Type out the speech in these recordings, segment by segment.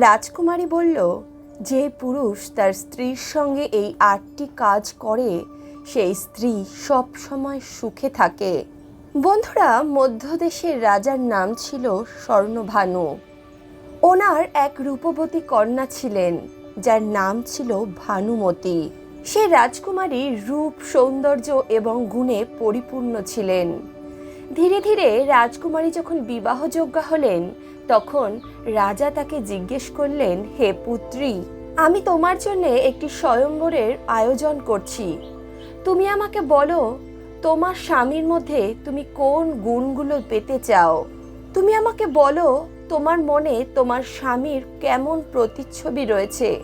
রাজকুমারী বলল, যে পুরুষ তার স্ত্রীর সঙ্গে এই আটটি কাজ করে, সেই স্ত্রী সব সময় সুখে থাকে। বন্ধুরা, মধ্যদেশের রাজার নাম ছিল স্বর্ণভানু। ওনার এক রূপবতী কন্যা ছিলেন, যার নাম ছিল ভানুমতি। সে রাজকুমারীর রূপ, সৌন্দর্য এবং গুণে পরিপূর্ণ ছিলেন। ধীরে ধীরে রাজকুমারী যখন বিবাহযোগ্যা হলেন তখন রাজা তাকে জিজ্ঞেস করলেন, হে পুত্রী, আমি তোমার জন্য একটি স্বয়ম্বরের আয়োজন করছি। তুমি আমাকে বলো, তোমার স্বামীর মধ্যে তুমি কোন গুণগুলো পেতে চাও? তুমি আমাকে বলো, তোমার মনে তোমার স্বামীর কেমন প্রতিচ্ছবি রয়েছে?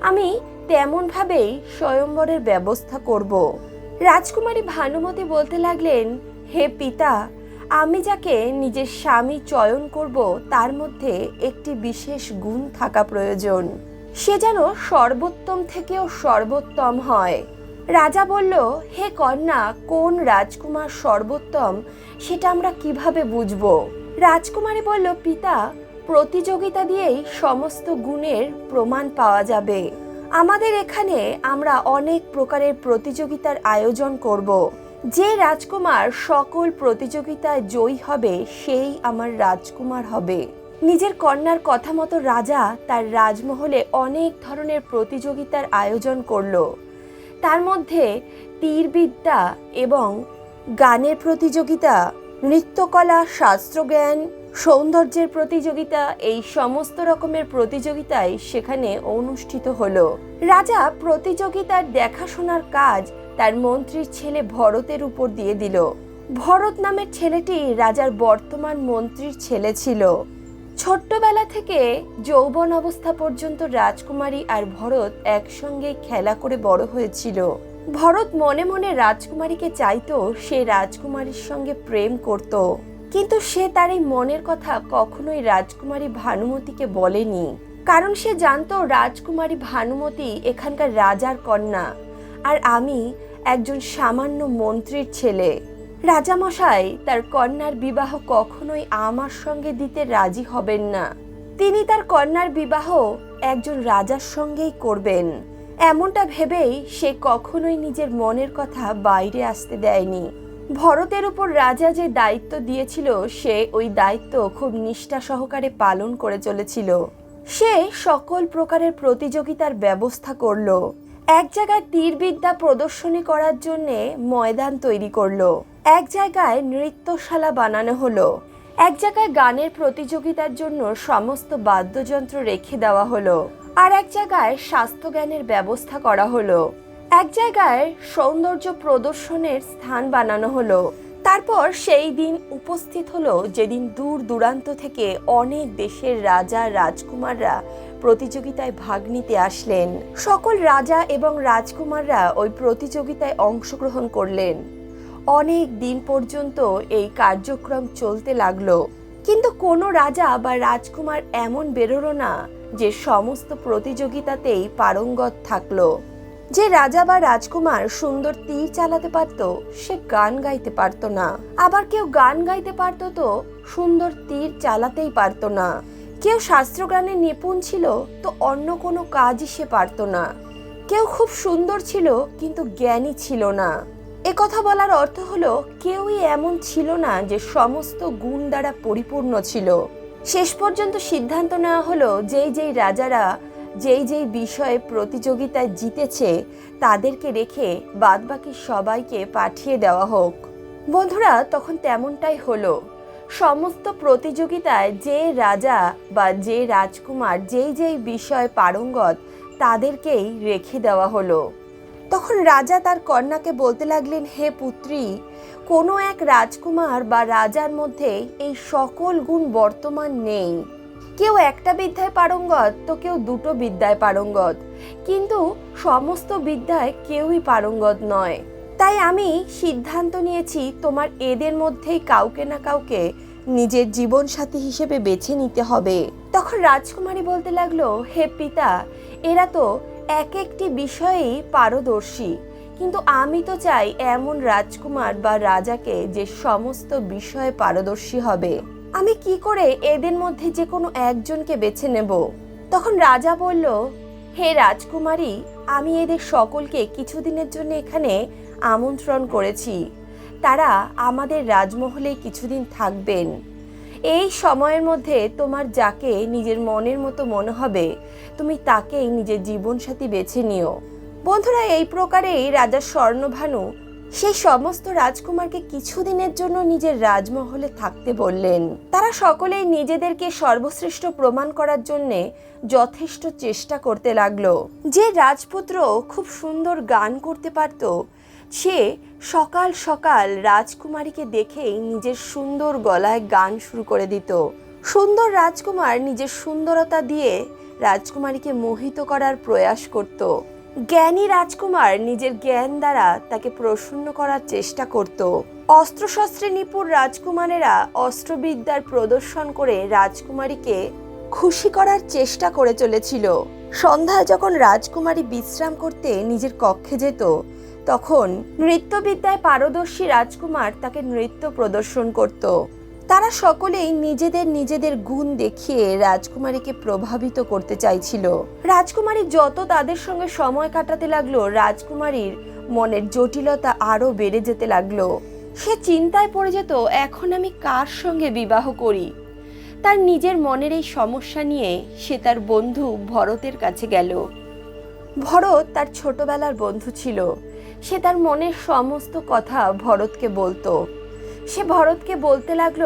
আমি তেমনভাবেই স্বয়ম্বরের ব্যবস্থা করব। রাজকুমারী ভানুমতি বলতে লাগলেন, হে পিতা আমি যাকে নিজের স্বামী চয়ন করব, তার মধ্যে একটি বিশেষ গুণ থাকা প্রয়োজন। সে যেন সর্বোত্তম থেকেও সর্বোত্তম হয়। রাজা বলল, হে কন্যা, কোন রাজকুমার সর্বোত্তম, সেটা আমরা কীভাবে বুঝব? রাজকুমারী বলল, পিতা, প্রতিযোগিতা দিয়েই সমস্ত গুণের প্রমাণ পাওয়া যাবে। আমাদের এখানে আমরা অনেক প্রকারের প্রতিযোগিতার আয়োজন করব। যে রাজকুমার সকল প্রতিযোগিতায় জয়ী হবে, সেই আমার রাজকুমার হবে। নিজের কন্যার কথা মতো রাজা তার রাজমহলে অনেক ধরনের প্রতিযোগিতার আয়োজন করল। তার মধ্যে তীরবিদ্যা এবং গানের প্রতিযোগিতা, নৃত্যকলা, শাস্ত্রজ্ঞান সৌন্দর্যের প্রতিযোগিতা, এই সমস্ত রকমের প্রতিযোগিতায় সেখানে অনুষ্ঠিত হলো। রাজা প্রতিযোগিতার দেখাশোনার কাজ তার মন্ত্রীর ছেলে ভরতের উপর দিয়ে দিল। ভরত নামের ছেলেটি রাজার বর্তমান মন্ত্রীর ছেলে ছিল। ছোট্টবেলা থেকে যৌবন অবস্থা পর্যন্ত রাজকুমারী আর ভরত একসঙ্গে খেলা করে বড় হয়েছিল। ভরত মনে মনে রাজকুমারীকে চাইতো সে রাজকুমারীর সঙ্গে প্রেম করত। কিন্তু সে তার এই মনের কথা কখনোই রাজকুমারী ভানুমতিকে বলেনি। কারণ সে জানতো রাজকুমারী ভানুমতি এখানকার রাজার কন্যা, আর আমি একজন সামান্য মন্ত্রীর ছেলে। রাজামশাই, তার কন্যার বিবাহ কখনোই আমার সঙ্গে দিতে রাজি হবেন না। তিনি তার কন্যার বিবাহ একজন রাজার সঙ্গেই করবেন। এমনটা ভেবেই সে কখনোই নিজের মনের কথা বাইরে আসতে দেয়নি। ভরতের উপর রাজা যে দায়িত্ব দিয়েছিল, সে ওই দায়িত্ব খুব নিষ্ঠা সহকারে পালন করে চলেছিল। সে সকল প্রকারের প্রতিযোগিতার ব্যবস্থা করল। এক জায়গায় তীরবিদ্যা প্রদর্শনী করার জন্য ময়দান তৈরি করল। এক জায়গায় নৃত্যশালা বানানো হলো। এক জায়গায় গানের প্রতিযোগিতার জন্য সমস্ত বাদ্যযন্ত্র রেখে দেওয়া হলো। আর এক জায়গায় স্বাস্থ্যজ্ঞানের ব্যবস্থা করা হলো। এক জায়গায় সৌন্দর্য প্রদর্শনের স্থান বানানো হলো। তারপর সেই দিন উপস্থিত হলো যেদিন দূর দূরান্ত থেকে অনেক দেশের রাজা, রাজকুমাররা প্রতিযোগিতায় ভাগ নিতে আসলেন। সকল রাজা এবং রাজকুমাররা ওই প্রতিযোগিতায় অংশগ্রহণ করলেন। অনেক দিন পর্যন্ত এই কার্যক্রম চলতে লাগল। কিন্তু কোনো রাজা বা রাজকুমার এমন বেরোলো না যে সমস্ত প্রতিযোগিতাতেই পারঙ্গত থাকল। যে রাজা বা রাজকুমার সুন্দর তীর চালাতে পারত, সে গান গাইতে পারত না। আবার কেউ গান গাইতে পারত তো, সুন্দর তীর চালাতেই পারত না। কেউ শাস্ত্রগানে নিপুণ ছিল তো অন্য কোনো কাজই সে পারত না। কেউ খুব সুন্দর ছিল কিন্তু জ্ঞানী ছিল না। এ কথা বলার অর্থ হলো, কেউই এমন ছিল না যে সমস্ত গুণ দ্বারা পরিপূর্ণ ছিল। শেষ পর্যন্ত সিদ্ধান্ত নেওয়া হলো, যেই যেই রাজারা যেই যেই বিষয়ে প্রতিযোগিতায় জিতেছে, তাদেরকে রেখে বাদবাকি সবাইকে পাঠিয়ে দেওয়া হোক। বন্ধুরা, তখন তেমনটাই হলো। সমস্ত প্রতিযোগিতায় যে রাজা বা যে রাজকুমার, যেই যেই বিষয়ে পারঙ্গত, তাদেরকেই রেখে দেওয়া হলো। তখন রাজা তার কন্যাকে বলতে লাগলেন, হে পুত্রী, কোনো এক রাজকুমার বা রাজার মধ্যে এই সকল গুণ বর্তমান নেই। কেউ একটা বিদ্যায় পারঙ্গত, তো কেউ দুটো বিদ্যায় পারঙ্গত। কিন্তু সমস্ত বিদ্যায় কেউই পারঙ্গত নয়। তাই আমি সিদ্ধান্ত নিয়েছি, তোমার এদের মধ্যেই কাউকে না কাউকে নিজের জীবন সাথী হিসেবে বেছে নিতে হবে। তখন রাজকুমারী বলতে লাগল, হে পিতা, এরা তো এক একটি বিষয়েই পারদর্শী। কিন্তু আমি তো চাই এমন রাজকুমার বা রাজাকে যে সমস্ত বিষয়ে পারদর্শী হবে। আমি কি করে এদের মধ্যে যে কোনো একজনকে বেছে নেব? তখন রাজা বলল, হে রাজকুমারী, আমি এদের সকলকে কিছুদিনের জন্য এখানে আমন্ত্রণ করেছি। তারা আমাদের রাজমহলে কিছুদিন থাকবেন। এই সময়ের মধ্যে তোমার যাকে নিজের মনের মতো মনে হবে, তুমি তাকেই নিজের জীবনসাথী বেছে নিও। বন্ধুরা, এই প্রকারেই রাজা স্বর্ণভানু সেই সমস্ত রাজকুমারকে কিছুদিনের জন্য নিজের রাজমহলে থাকতে বললেন। তারা সকলেই নিজেদেরকে সর্বশ্রেষ্ঠ প্রমাণ করার জন্য যথেষ্ট চেষ্টা করতে লাগল। যে রাজপুত্র খুব সুন্দর গান করতে পারত, সে সকাল সকাল রাজকুমারীকে দেখেই নিজের সুন্দর গলায় গান শুরু করে দিত। সুন্দর রাজকুমার নিজের সুন্দরতা দিয়ে রাজকুমারীকে মোহিত করার প্রয়াস করত। জ্ঞানী রাজকুমার নিজের জ্ঞান দ্বারা তাকে প্রসন্ন করার চেষ্টা করত। অস্ত্রশস্ত্রে নিপুণ রাজকুমারেরা অস্ত্রবিদ্যার প্রদর্শন করে রাজকুমারীকে খুশি করার চেষ্টা করে চলেছিল। সন্ধ্যায় যখন রাজকুমারী বিশ্রাম করতে নিজের কক্ষে যেত, তখন নৃত্যবিদ্যায় পারদর্শী রাজকুমার তাকে নৃত্য প্রদর্শন করত। তারা সকলেই নিজেদের নিজেদের গুণ দেখিয়ে রাজকুমারীকে প্রভাবিত করতে চাইছিল। রাজকুমারী যত তাদের সঙ্গে সময় কাটাতে লাগল, রাজকুমারীর মনের জটিলতা আরও বেড়ে যেতে লাগল। সে চিন্তায় পড়ে যেত, এখন আমি কার সঙ্গে বিবাহ করি? তার নিজের মনের এই সমস্যা নিয়ে সে তার বন্ধু ভরতের কাছে গেল। ভরত তার ছোটবেলার বন্ধু ছিল। সে তার মনের সমস্ত কথা ভরতকে বলতো। সে ভরতকে বলতে লাগল,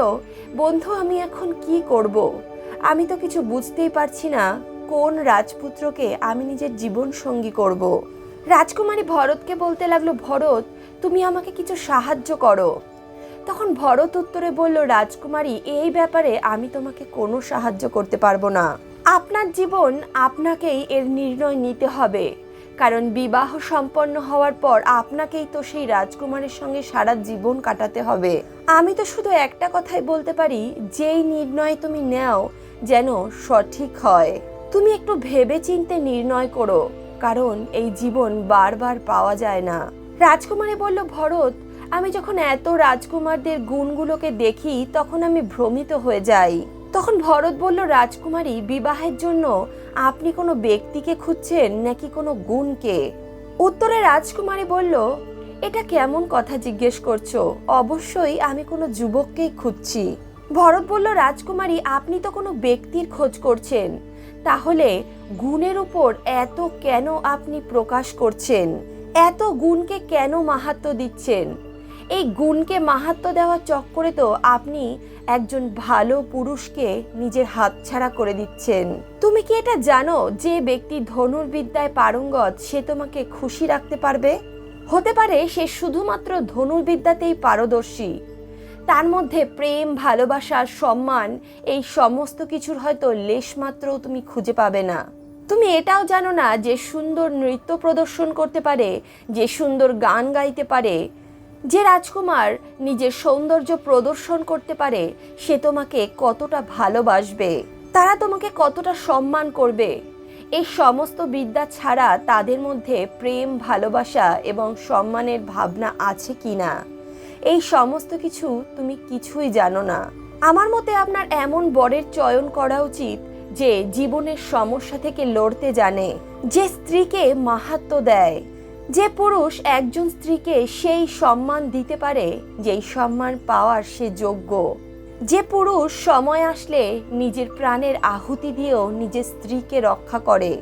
বন্ধু, আমি এখন কি করব? আমি তো কিছু বুঝতেই পারছি না কোন রাজপুত্রকে আমি নিজের জীবন সঙ্গী করব। রাজকুমারী ভরতকে বলতে লাগল, ভরত, তুমি আমাকে কিছু সাহায্য করো। তখন ভরত উত্তরে বলল, রাজকুমারী, এই ব্যাপারে আমি তোমাকে কোনো সাহায্য করতে পারব না। আপনার জীবন আপনাকেই এর নির্ণয় নিতে হবে। কারণ বিবাহ সম্পন্ন হওয়ার পর আপনাকেই তো সেই রাজকুমারের সঙ্গে সারা জীবন কাটাতে হবে। আমি তো শুধু একটা কথাই বলতে পারি, যেই নির্ণয় তুমি নাও যেন সঠিক হয়। তুমি একটু ভেবে চিনতে নির্ণয় করো, কারণ এই জীবন বারবার পাওয়া যায় না। রাজকুমারী বলল, ভরত, আমি যখন এত রাজকুমারদের গুণগুলোকে দেখি, তখন আমি ভ্রমিত হয়ে যাই। তখন ভরত বলল, রাজকুমারী, বিবাহের জন্য আপনি কোনো ব্যক্তিকে খুঁজছেন নাকি কোনো গুণকে? উত্তরে রাজকুমারী বলল, এটা কেমন কথা জিজ্ঞেস করছ? অবশ্যই আমি কোনো যুবককেই খুঁজছি। ভরত বলল, রাজকুমারী, আপনি তো কোনো ব্যক্তির খোঁজ করছেন। তাহলে গুণের উপর এত কেন আপনি প্রকাশ করছেন? এত গুণকে কেন মাহাত্ম দিচ্ছেন? এই গুণকে মাহাত্ম দেওয়ার চক্করে তো আপনি একজন ভালো পুরুষকে নিজের হাতছাড়া করে দিচ্ছেন। তুমি কি এটা জানো যে ব্যক্তি ধনুর্বিদ্যায় পারঙ্গত সে তোমাকে খুশি রাখতে পারবে? হতে পারে সে শুধুমাত্র ধনুর্বিদ্যাতেই পারদর্শী। তার মধ্যে প্রেম, ভালোবাসা, সম্মান, এই সমস্ত কিছুর হয়তো লেশমাত্রও তুমি খুঁজে পাবে না। তুমি এটাও জানো না যে সুন্দর নৃত্য প্রদর্শন করতে পারে, যে সুন্দর গান গাইতে পারে যে রাজকুমার নিজের সৌন্দর্য প্রদর্শন করতে পারে, সে তোমাকে কতটা ভালোবাসবে, তারা তোমাকে কতটা সম্মান করবে। এই সমস্ত বিদ্যা ছাড়া তাদের মধ্যে প্রেম, ভালোবাসা এবং সম্মানের ভাবনা আছে কি না এই সমস্ত কিছু তুমি কিছুই জানো না। আমার মতে আপনার এমন বরের চয়ন করা উচিত যে জীবনের সমস্যা থেকে লড়তে জানে, যে স্ত্রীকে মাহাত্ম দেয়। যে পুরুষ একজন স্ত্রীকে সেই সম্মান দিতে পারে, যেই সম্মান পাওয়ার সে যোগ্য। যে পুরুষ সময় আসলে নিজের প্রাণের আহুতি দিয়েও নিজের স্ত্রীকে রক্ষা করে।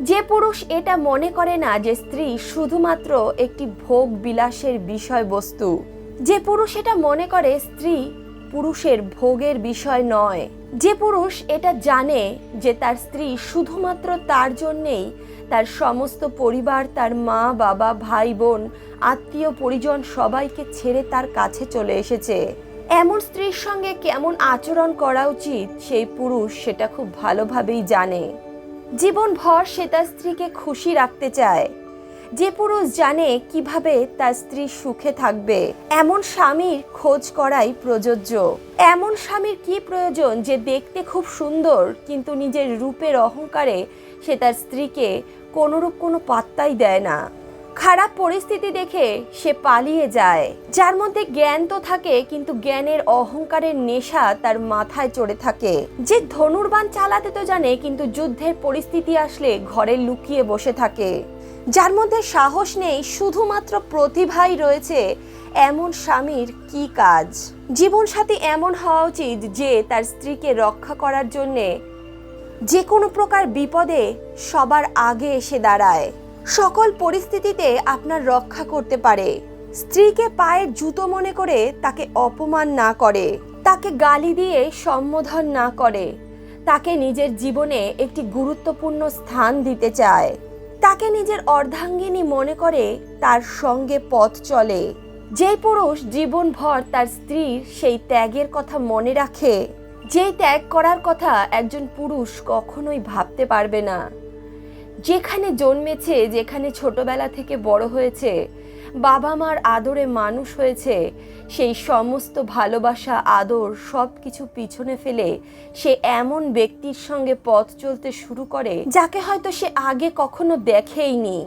যে পুরুষ এটা মনে করে না যে স্ত্রী শুধুমাত্র একটি ভোগ বিলাসের বিষয়বস্তু। যে পুরুষ এটা মনে করে, স্ত্রী পুরুষের ভোগের বিষয় নয়। যে পুরুষ এটা জানে যে তার স্ত্রী শুধুমাত্র তার জন্যেই তার সমস্ত পরিবার, তার মা, বাবা, ভাই, বোন, আত্মীয়, পরিজন সবাইকে ছেড়ে তার কাছে চলে এসেছে। এমন স্ত্রীর সঙ্গে কেমন আচরণ করা উচিত, সেই পুরুষ সেটা খুব ভালোভাবেই জানে। জীবনভর সে তার স্ত্রীকে খুশি রাখতে চায়। যে পুরুষ জানে কীভাবে তার স্ত্রী সুখে থাকবে, এমন স্বামীর খোঁজ করাই প্রযোজ্য। এমন স্বামীর কি প্রয়োজন যে দেখতে খুব সুন্দর, কিন্তু নিজের রূপের অহংকারে সে তার স্ত্রীকে কোনোরূপ কোনো পাত্তাই দেয় না। খারাপ পরিস্থিতি দেখে সে পালিয়ে যায়। যার মধ্যে জ্ঞান তো থাকে, কিন্তু জ্ঞানের অহংকারের নেশা তার মাথায় চড়ে থাকে। যে ধনুর্বান চালাতে তো জানে, কিন্তু যুদ্ধের পরিস্থিতি আসলে ঘরে লুকিয়ে বসে থাকে। যার মধ্যে সাহস নেই, শুধুমাত্র প্রতিভাই রয়েছে। এমন স্বামীর কি কাজ? জীবনসাথী এমন হওয়া উচিত যে তার স্ত্রীকে রক্ষা করার জন্যে যে কোনো প্রকার বিপদে সবার আগে এসে দাঁড়ায়। সকল পরিস্থিতিতে আপনার রক্ষা করতে পারে। স্ত্রীকে পায়ে জুতো মনে করে তাকে অপমান না করে, তাকে গালি দিয়ে সম্বোধন না করে, তাকে নিজের জীবনে একটি গুরুত্বপূর্ণ স্থান দিতে চায়। তাকে নিজের অর্ধাঙ্গিনী মনে করে তার সঙ্গে পথ চলে। যে পুরুষ জীবনভর তার স্ত্রীর সেই ত্যাগের কথা মনে রাখে, যেই ত্যাগ করার কথা একজন পুরুষ কখনোই ভাবতে পারবে না। যেখানে জন্মেছে, যেখানে ছোটবেলা থেকে বড় হয়েছে বাবা মার আদরে মানুষ হয়েছে, সেই সমস্ত ভালোবাসা, আদর সব কিছু পিছনে ফেলে সে এমন ব্যক্তির সঙ্গে পথ চলতে শুরু করে যাকে হয়তো সে আগে কখনো দেখেইনি।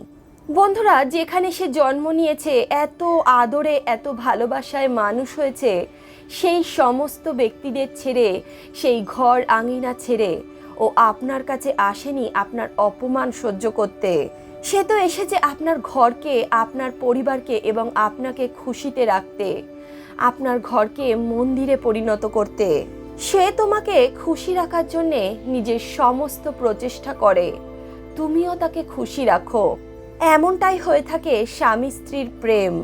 বন্ধুরা, যেখানে সে জন্ম নিয়েছে, এত আদরে, এত ভালোবাসায় মানুষ হয়েছে, সেই সমস্ত ব্যক্তিদের ছেড়ে, সেই ঘর আঙিনা ছেড়ে ও আপনার কাছে আসেনি আপনার অপমান সহ্য করতে। সে তো এসেছে আপনার ঘরকে, আপনার পরিবারকে এবং আপনাকে খুশিতে রাখতে, আপনার ঘরকে মন্দিরে পরিণত করতে। সে তোমাকে খুশি রাখার জন্যে নিজের সমস্ত প্রচেষ্টা করে। তুমিও তাকে খুশি রাখো। এমনটাই হয়ে থাকে স্বামী স্ত্রীর প্রেম।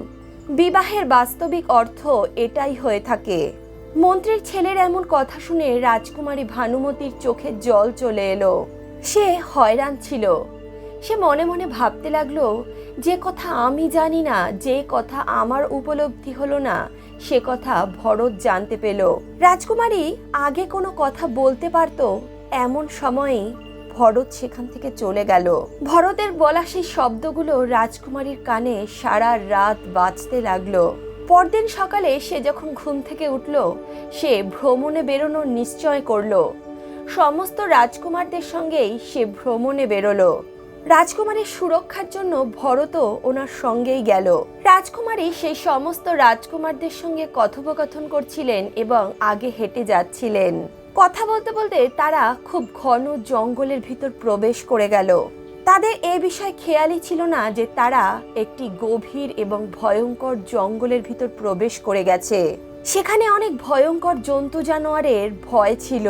বিবাহের বাস্তবিক অর্থ এটাই হয়ে থাকে। মন্ত্রীর ছেলের এমন কথা শুনে রাজকুমারী ভানুমতির চোখে জল চলে এলো। সে হয়রান ছিল। সে মনে মনে ভাবতে লাগল, যে কথা আমি জানি না, যে কথা আমার উপলব্ধি হলো না, সে কথা ভরত জানতে পেল। রাজকুমারী আগে কোনো কথা বলতে পারতো, এমন সময়েই ভরত সেখান থেকে চলে গেল। ভরতের বলা সেই শব্দগুলো রাজকুমারীর কানে সারা রাত বাজতে লাগল। পরদিন সকালে সে যখন ঘুম থেকে উঠল, সে ভ্রমণে বেরোনোর নিশ্চয় করল। সমস্ত রাজকুমারদের সঙ্গেই সে ভ্রমণে বেরোলো। রাজকুমারীর সুরক্ষার জন্য ভরতও ওনার সঙ্গেই গেল। রাজকুমারী সেই সমস্ত রাজকুমারদের সঙ্গে কথোপকথন করছিলেন এবং আগে হেঁটে যাচ্ছিলেন। কথা বলতে বলতে তারা খুব ঘন জঙ্গলের ভিতর প্রবেশ করে গেল। তাদের এ বিষয় খেয়ালই ছিল না যে তারা একটি গভীর এবং ভয়ঙ্কর জঙ্গলের ভিতর প্রবেশ করে গেছে। সেখানে অনেক ভয়ঙ্কর জন্তু জানোয়ারের ভয় ছিল।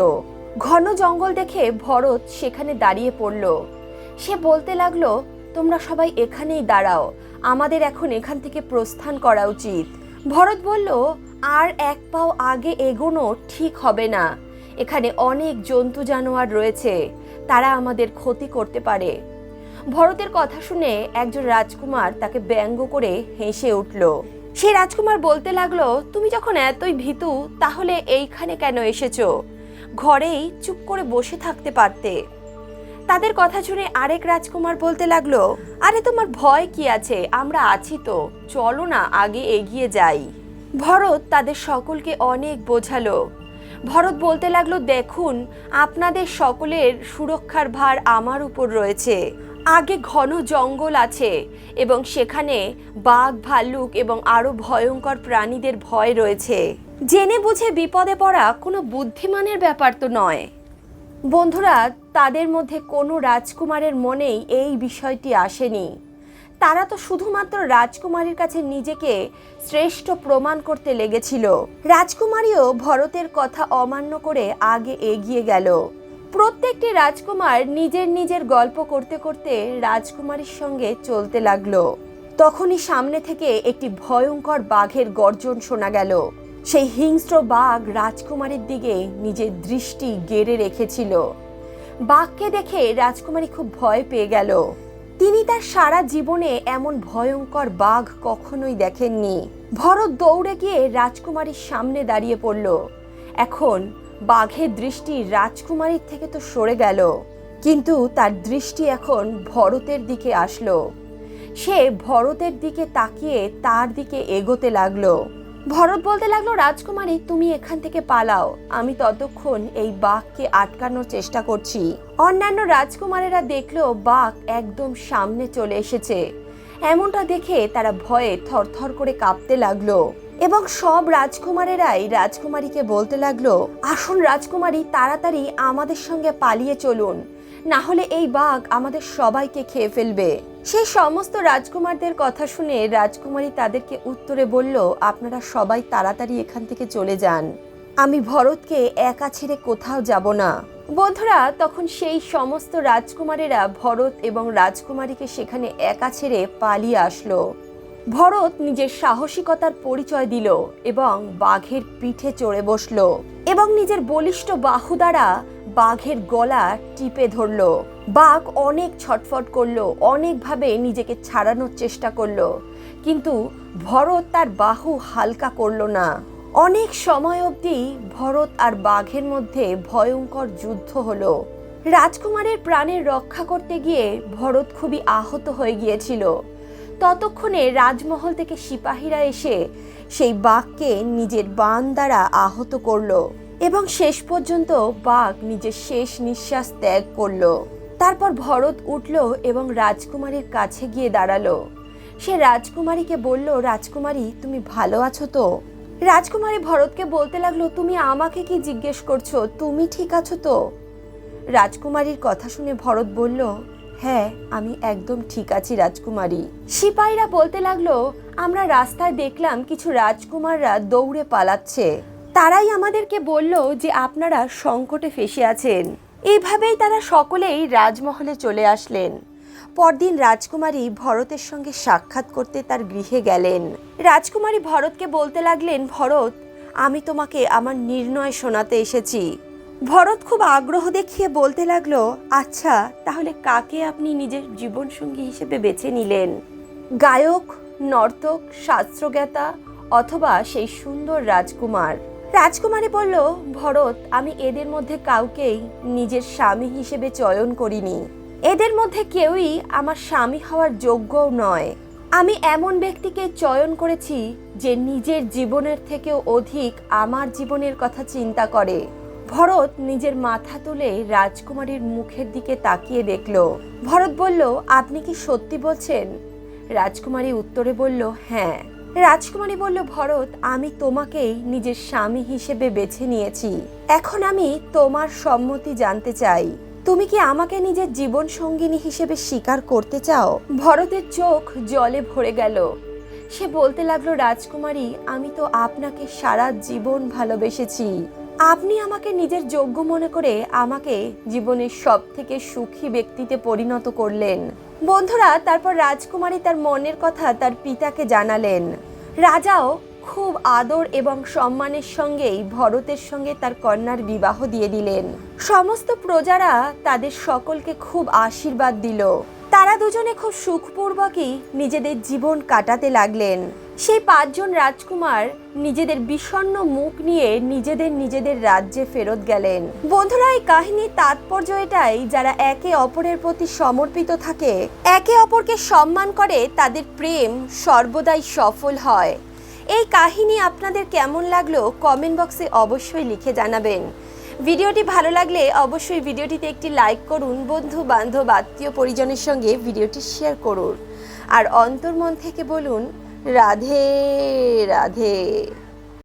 ঘন জঙ্গল দেখে ভরত সেখানে দাঁড়িয়ে পড়ল। সে বলতে লাগল, তোমরা সবাই এখানেই দাঁড়াও, আমাদের এখন এখান থেকে প্রস্থান করা উচিত। ভরত বলল, আর এক পাও আগে এগোনো ঠিক হবে না। এখানে অনেক জন্তু জানোয়ার রয়েছে, তারা আমাদের ক্ষতি করতে পারে। ভরতের কথা শুনে একজন রাজকুমার তাকে ব্যঙ্গ করে হেসে উঠল। সে রাজকুমার বলতে লাগল, তুমি যখন এতই ভীতু, তাহলে এইখানে কেন এসেছ? ঘরেই চুপ করে বসে থাকতে পারতে। তাদের কথা শুনে আরেক রাজকুমার বলতে লাগল, আরে তোমার ভয় কি আছে? আমরা আছি তো। চলো না, আগে এগিয়ে যাই। ভরত তাদের সকলকে অনেক বোঝালো। ভরত বলতে লাগল, দেখুন, আপনাদের সকলের সুরক্ষার ভার আমার উপর রয়েছে। আগে ঘন জঙ্গল আছে এবং সেখানে বাঘ, ভাল্লুক এবং আরও ভয়ঙ্কর প্রাণীদের ভয় রয়েছে। জেনে বুঝে বিপদে পড়া কোনো বুদ্ধিমানের ব্যাপার তো নয়। বন্ধুরা, তাদের মধ্যে কোনো রাজকুমারের মনেই এই বিষয়টি আসেনি। তারা তো শুধুমাত্র রাজকুমারীর কাছে নিজেকে শ্রেষ্ঠ প্রমাণ করতে লেগেছিল। রাজকুমারীও ভরতের কথা অমান্য করে আগে এগিয়ে গেল। প্রত্যেকটি রাজকুমার নিজের নিজের গল্প করতে করতে রাজকুমারীর সঙ্গে চলতে লাগল। তখনই সামনে থেকে একটি ভয়ঙ্কর বাঘের গর্জন শোনা গেল। সেই হিংস্র বাঘ রাজকুমারীর দিকে নিজের দৃষ্টি গেড়ে রেখেছিল। বাঘকে দেখে রাজকুমারী খুব ভয় পেয়ে গেল। তিনি তার সারা জীবনে এমন ভয়ঙ্কর বাঘ কখনোই দেখেননি। ভরত দৌড়ে গিয়ে রাজকুমারীর সামনে দাঁড়িয়ে পড়ল। এখন বাঘের দৃষ্টি রাজকুমারীর থেকে তো সরে গেল। কিন্তু তার দৃষ্টি এখন ভরতের দিকে আসলো। সে ভরতের দিকে তাকিয়ে তার দিকে এগোতে লাগল। ভরত বলতে লাগল, রাজকুমারী, তুমি এখান থেকে পালাও। আমি ততক্ষণ এই বাঘকে আটকানোর চেষ্টা করছি। অন্যান্য রাজকুমারেরা দেখল, বাঘ একদম সামনে চলে এসেছে। এমনটা দেখে তারা ভয়ে থরথর করে কাঁপতে লাগল এবং সব রাজকুমারেরাই রাজকুমারীকে বলতে লাগল, আসুন রাজকুমারী, তাড়াতাড়ি আমাদের সঙ্গে পালিয়ে চলুন। না হলে এই বাঘ আমাদের সবাইকে খেয়ে ফেলবে। সেই সমস্ত রাজকুমারদের কথা শুনে রাজকুমারী তাদেরকে উত্তরে বলল, আপনারা সবাই তাড়াতাড়ি এখান থেকে চলে যান। আমি ভরতকে একা ছেড়ে কোথাও যাব না। বন্ধুরা, তখন সেই সমস্ত রাজকুমারেরা ভরত এবং রাজকুমারীকে সেখানে একা ছেড়ে পালিয়ে আসলো। ভরত নিজের সাহসিকতার পরিচয় দিল এবং বাঘের পিঠে চড়ে বসল এবং নিজের বলিষ্ঠ বাহু দ্বারা বাঘের গলা টিপে ধরলো। বাঘ অনেক ছটফট করল, অনেকভাবে নিজেকে ছাড়ানোর চেষ্টা করল। কিন্তু ভরত তার বাহু হালকা করল না। অনেক সময় অবধি ভরত আর বাঘের মধ্যে ভয়ঙ্কর যুদ্ধ হলো। রাজকুমারের প্রাণের রক্ষা করতে গিয়ে ভরত খুবই আহত হয়ে গিয়েছিল। ততক্ষণে রাজমহল থেকে সিপাহীরা এসে সেই বাঘকে নিজের বান দ্বারা আহত করল। এবং শেষ পর্যন্ত বাঘ নিজের শেষ নিঃশ্বাস ত্যাগ করল। তারপর ভরত উঠল এবং রাজকুমারীর কাছে গিয়ে দাঁড়াল। সে রাজকুমারীকে বলল, রাজকুমারী, তুমি ভালো আছো তো? রাজকুমারী ভরতকে বলতে লাগল, তুমি আমাকে কি জিজ্ঞেস করছ? তুমি ঠিক আছো তো? রাজকুমারীর কথা শুনে ভরত বলল হ্যাঁ আমি একদম ঠিক আছি রাজকুমারী। সিপাহীরা বলতে লাগল, আমরা রাস্তায় দেখলাম কিছু রাজকুমাররা দৌড়ে পালাচ্ছে। তারাই আমাদেরকে বলল যে আপনারা সংকটে ফেসে আছেন। এইভাবেই তারা সকলেই রাজমহলে চলে আসলেন। পরদিন রাজকুমারী ভরতের সঙ্গে সাক্ষাৎ করতে তার গৃহে গেলেন। রাজকুমারী ভরতকে বলতে লাগলেন, ভরত, আমি তোমাকে আমার নির্ণয় শোনাতে এসেছি। ভরত খুব আগ্রহ দেখিয়ে বলতে লাগল আচ্ছা তাহলে কাকে আপনি নিজের জীবনসঙ্গী হিসেবে বেছে নিলেন? গায়ক, নর্তক, শাস্ত্রজ্ঞাতা অথবা সেই সুন্দর রাজকুমার? রাজকুমারী বলল, ভরত, আমি এদের মধ্যে কাউকেই নিজের স্বামী হিসেবে চয়ন করিনি। এদের মধ্যে কেউই আমার স্বামী হওয়ার যোগ্যও নয়। আমি এমন ব্যক্তিকে চয়ন করেছি যে নিজের জীবনের থেকেও অধিক আমার জীবনের কথা চিন্তা করে। ভরত নিজের মাথা তুলে রাজকুমারীর মুখের দিকে তাকিয়ে দেখল। ভরত বলল, আপনি কি সত্যি বলছেন? রাজকুমারী উত্তরে বলল হ্যাঁ। রাজকুমারী বলল, ভরত, আমি তোমাকেই নিজের স্বামী হিসেবে বেছে নিয়েছি। এখন আমি তোমার সম্মতি জানতে চাই। তুমি কি আমাকে নিজের জীবন সঙ্গিনী হিসেবে স্বীকার করতে চাও? ভরতের চোখ জলে ভরে গেল। সে বলতে লাগল, রাজকুমারী, আমি তো আপনাকে সারা জীবন ভালোবেসেছি। আপনি আমাকে নিজের যোগ্য মনে করে আমাকে জীবনের সব থেকে সুখী ব্যক্তিতে পরিণত করলেন। বন্ধুরা, তারপর রাজকুমারী তার মনের কথা তার পিতাকে জানালেন। রাজাও খুব আদর এবং সম্মানের সঙ্গেই ভরতের সঙ্গে তার কন্যার বিবাহ দিয়ে দিলেন। সমস্ত প্রজারা তাদের সকলকে খুব আশীর্বাদ দিল। তারা দুজনে খুব সুখপূর্বকই নিজেদের জীবন কাটাতে লাগলেন। সেই পাঁচজন রাজকুমার নিজেদের বিষণ্ণ মুখ নিয়ে নিজেদের নিজেদের রাজ্যে ফেরত গেলেন। বন্ধুরা, এই কাহিনীর তাৎপর্য এটাই, যারা একে অপরের প্রতি সমর্পিত থাকে, একে অপরকে সম্মান করে তাদের প্রেম সর্বদাই সফল হয়। এই কাহিনী আপনাদের কেমন লাগল কমেন্ট বক্সে অবশ্যই লিখে জানাবেন। ভিডিওটি ভালো লাগলে অবশ্যই ভিডিওটিতে একটি লাইক করুন বন্ধু বান্ধব আত্মীয় পরিজনের সঙ্গে ভিডিওটি শেয়ার করুন। আর অন্তর্মন থেকে বলুন রাধে রাধে